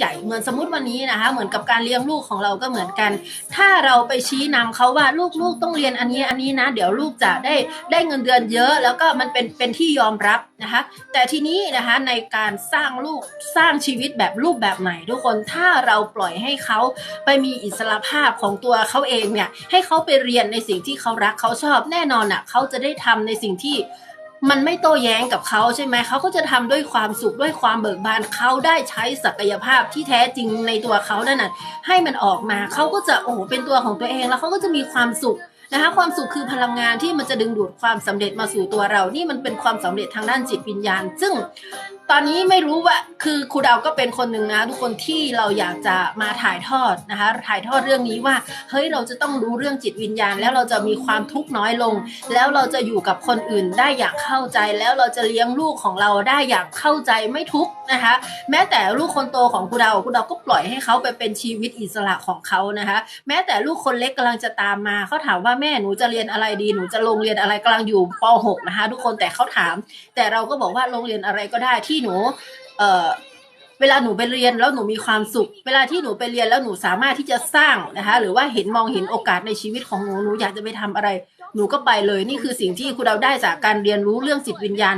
ใหญ่เหมือนสมมติวันนี้นะคะ เหมือนกับการเลี้ยงลูกของเราก็เหมือนกัน ถ้าเราไปชี้นำเขาว่าลูกๆต้องเรียนอันนี้อันนี้นะ เดี๋ยวลูกจะได้ได้เงินเดือนเยอะ แล้วก็มันเป็นเป็นที่ยอมรับนะคะ แต่ทีนี้นะคะในการสร้างลูกสร้างชีวิตแบบรูปแบบไหนทุกคนถ้าเราปล่อยให้เขาไปมีอิสระภาพของตัวเขาเองเนี่ยให้เขาไปเรียนในสิ่งที่เขารักเขาชอบแน่นอนอะเขาจะได้ทำในสิ่งที่ มันไม่โต้แย้งกับเขาใช่ไหมเขาก็จะทำด้วยความสุขด้วยความเบิกบานเขาได้ใช้ศักยภาพที่แท้จริงในตัวเขานั่นน่ะให้มันออกมาเขาก็จะโอ้โหเป็นตัวของตัวเองแล้วเขาก็จะมีความสุขนะคะความสุขคือพลังงานที่มันจะดึงดูดความสำเร็จมาสู่ตัวเรา นี่มันเป็นความสำเร็จทางด้านจิตวิญญาณ ซึ่ง ตอนนี้ไม่รู้ว่าคือครูดาวก็เป็นคนหนึ่งนะทุกคนที่เราอยากจะมาถ่ายทอดนะคะ ถ่ายทอดเรื่องนี้ว่าเฮ้ยเราจะต้องรู้เรื่องจิตวิญญาณ แล้วเราจะมีความทุกข์น้อยลง แล้วเราจะอยู่กับคนอื่นได้อย่างเข้าใจ แล้วเราจะเลี้ยงลูกของเราได้อย่างเข้าใจไม่ทุกข์นะคะ แม้แต่ลูกคนโตของครูดาวครูดาวก็ปล่อยให้เขาไปเป็นชีวิตอิสระของเขานะคะ แม้แต่ลูกคนเล็กกำลังจะตามมาเขาถามว่าแม่หนูจะเรียนอะไรดีหนูจะลงเรียนอะไรกำลังอยู่ป .6 นะคะทุกคนแต่เขาถาม แต่เราก็บอกว่าโรงเรียนอะไรก็ได้ที่หนูเอ่อเวลาหนูไปเรียนแล้วหนูมีความสุข เวลาที่หนูไปเรียนแล้วหนูสามารถที่จะสร้างนะคะ หรือว่าเห็นมองเห็นโอกาสในชีวิตของหนูหนูอยากจะไปทำอะไร หนูก็ไปเลยนี่คือสิ่งที่ครูดาวได้จากการเรียนรู้เรื่องจิตวิญญาณ